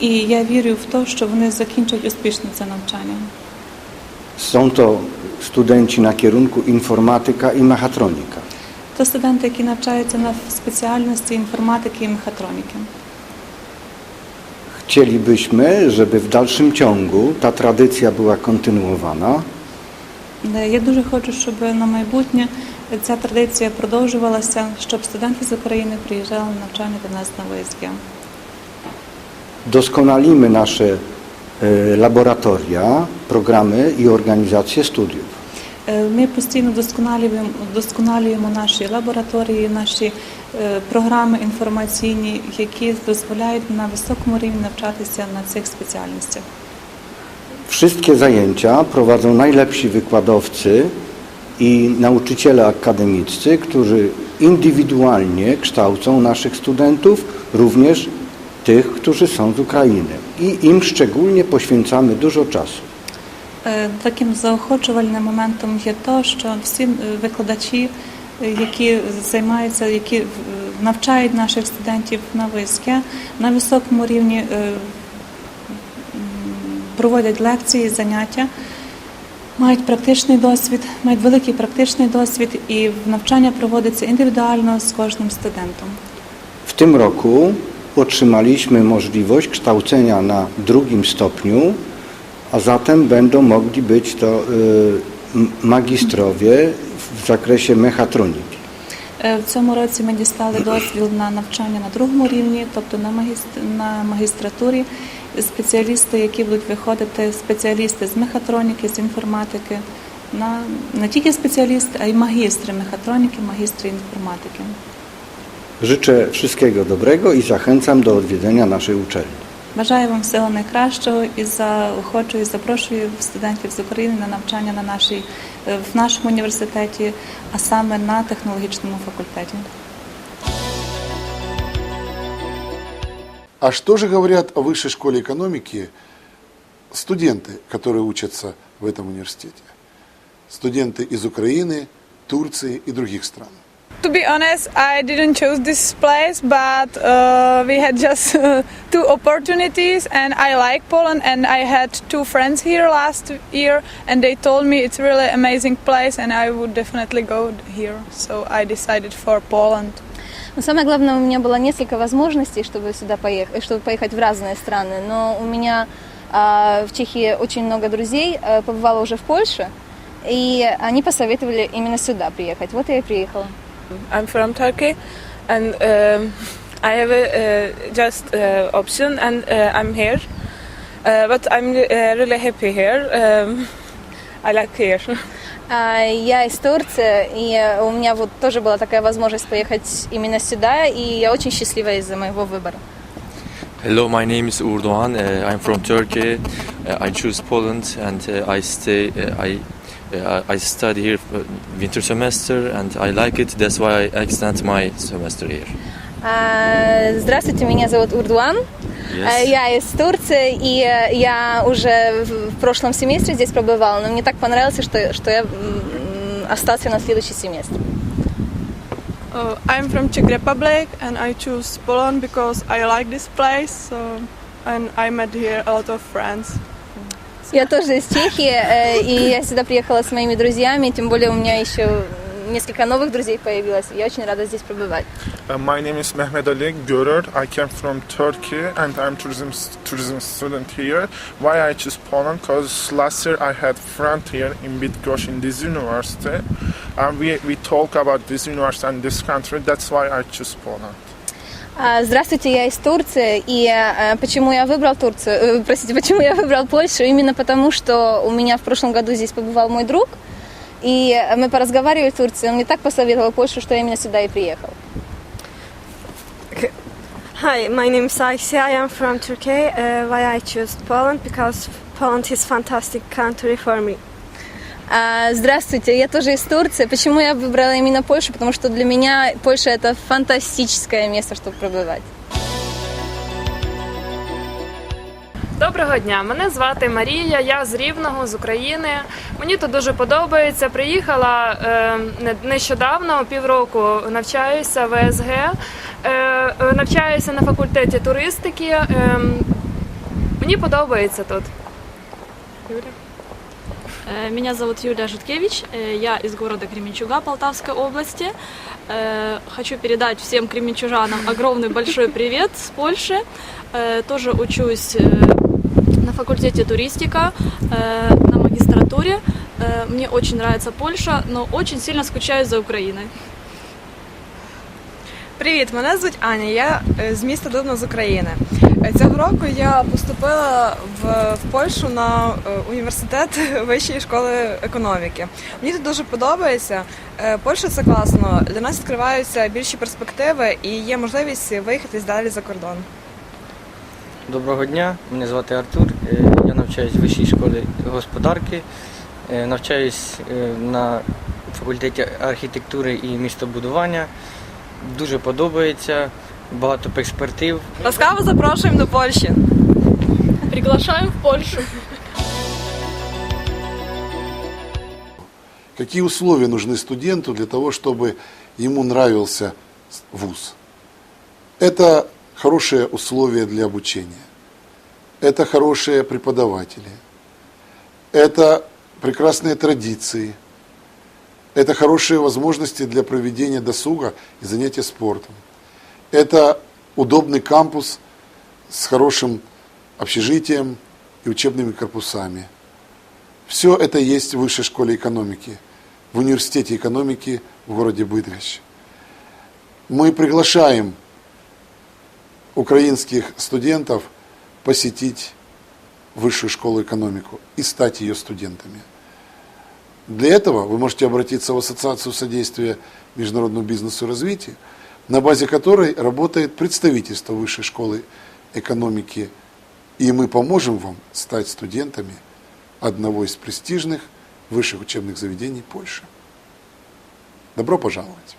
І я вірю в те, що вони закінчать успішно це навчання. Są to studenci na kierunku informatyka i mechatronika. Це студенти, які навчаються на спеціальності інформатики і мехатроніки. Chcielibyśmy, żeby w dalszym ciągu ta tradycja była kontynuowana, Е, Я дуже хочу, щоб на майбутнє ця традиція продовжувалася, щоб студенти з України приїжджали на навчання до нас на ВСГ. doskonalimy nasze e, laboratoria, programy i organizację studiów. Е, Ми постійно вдосконалюємо, вдосконалюємо наші лабораторії, наші е, програми інформаційні, які дозволяють на високому рівні навчатися на цих спеціальностях. Wszystkie zajęcia prowadzą najlepsi wykładowcy i nauczyciele akademiccy, którzy indywidualnie kształcą naszych studentów, również tych, którzy są z Ukrainy. I im szczególnie poświęcamy dużo czasu. Таким заохочувальним моментом є те, що всі викладачі, які займаються, які навчають наших студентів на ВСК, на високому рівні проводять лекції, заняття, мають практичний досвід, мають великий практичний досвід, і навчання проводиться індивідуально з кожним студентом. W tym roku otrzymaliśmy możliwość kształcenia na drugim stopniu, a zatem będą mogli być to y, m- magistrowie w zakresie mechatroniki. Е, В цьому році ми дістали дозвіл на навчання на другому рівні, тобто на, магістр- на магістратурі, спеціалісти, які будуть виходити, спеціалісти з мехатроніки, з інформатики, на не тільки спеціалісти, а й магістри мехатроніки, магістри інформатики. Życzę wszystkiego dobrego i zachęcam do odwiedzenia naszej uczelni. Бажаю вам всього найкращого і заохочую, запрошую студентів з України на навчання на нашій, е, в нашому університеті, а саме на технологічному факультеті. А что же говорят о высшей школе экономики студенты, которые учатся в этом университете? Студенты из Украины, Турции и других стран. To be honest, I didn't choose this place, but uh, we had just uh, two opportunities, and I like Poland. And I had two friends here last year, and they told me it's really amazing place, and I would definitely go here. So I decided for Poland. Но самое главное, у меня было несколько возможностей, чтобы сюда поехать, чтобы поехать в разные страны. Но у меня а, в Чехии очень много друзей, а, побывала уже в Польше, и они посоветовали именно сюда приехать. Вот я и приехала. I'm from Turkey, and um, I have a uh, just uh, option, and uh, I'm here. Uh, but I'm uh, really happy here. Um, I like here. А, Я из Турции, и э, у меня вот тоже была такая возможность поехать именно сюда, и я очень счастлива из-за моего выбора. Hello, my name is Urdoğan. Uh, I'm from Turkey. Uh, I choose Poland and uh, I stay. Uh, I uh, I study here uh, winter semester and I like it. That's why I extend my semester here. А, Здравствуйте, меня зовут Урдуан. А, Я из Турции, и э, я уже в в прошлом семестре здесь пробывала, но мне так понравилось, что, что я м, остался на следующий семестр. Uh, I'm from Czech Republic, and I choose Poland because I like this place. So, and I met here a lot of friends. Я тоже из Чехии, э, и я сюда приехала с моими друзьями, тем более у меня еще несколько новых друзей появилось. Я очень рада здесь пробывать. Uh, my name is Mehmet Ali Görür. I came from Turkey and I'm tourism tourism student here. Why I choose Poland? Because last year I had friend here in Bydgoszcz in this university, and we we talk about this university and this country. That's why I choose Poland. А, Здравствуйте, я из Турции, и э, почему я выбрал Турцию, э, простите, почему я выбрал Польшу? Именно потому, что у меня в прошлом году здесь побывал мой друг, и мы поразговаривали в Турции, он мне так посоветовал Польшу, что я именно сюда и приехал. Hi, my name is Ayşe. I am from Turkey. Uh, why I choose Poland? Because Poland is fantastic country for me. А, Здравствуйте, я тоже из Турции. Почему я выбрала именно Польшу? Потому что для меня Польша это фантастическое место, чтобы пробывать. Доброго дня, мене звати Марія, я з Рівного, з України. Мені тут дуже подобається. Приїхала е, не- нещодавно, півроку навчаюся в ВСГ, е, е, навчаюся на факультеті туристики. Е, Мені подобається тут. Юля? Э, Меня зовут Юлия Житкевич, э, я из города Кременчуга Полтавской области. Э, Хочу передать всем кременчужанам огромный большой привет с Польши. Э, Тоже учусь э, на факультете туристика, э, на магистратуре. Э, Мне очень нравится Польша, но очень сильно скучаю за Украиной. Привіт, мене звуть Аня. Я е, з міста Дубно з України. Цього року я поступила в, в Польщу на е, університет вищої школи економіки. Мені тут дуже подобається. Е, Польща це класно. Для нас відкриваються більші перспективи і є можливість виїхати далі за кордон. Доброго дня, мене звати Артур. е, Я навчаюсь в вищій школі господарки. Навчаюсь на факультеті архітектури і містобудування. Дуже подобається, багато перспектив. Ласкаво запрошуємо до Польщі. Приглашаем в Польшу. Какие условия нужны студенту для того, чтобы ему нравился вуз? Это хорошие условия для обучения. Это хорошие преподаватели. Это прекрасные традиции. Это хорошие возможности для проведения досуга и занятия спортом. Это удобный кампус с хорошим общежитием и учебными корпусами. Все это есть в Высшей школе экономики, в Университете экономики в городе Быдгощ. Мы приглашаем украинских студентов посетить Высшую школу экономику и стать ее студентами. Для этого вы можете обратиться в Ассоциацию содействия международному бизнесу и развитию, на базе которой работает представительство Высшей школы экономики, и мы поможем вам стать студентами одного из престижных высших учебных заведений Польши. Добро пожаловать!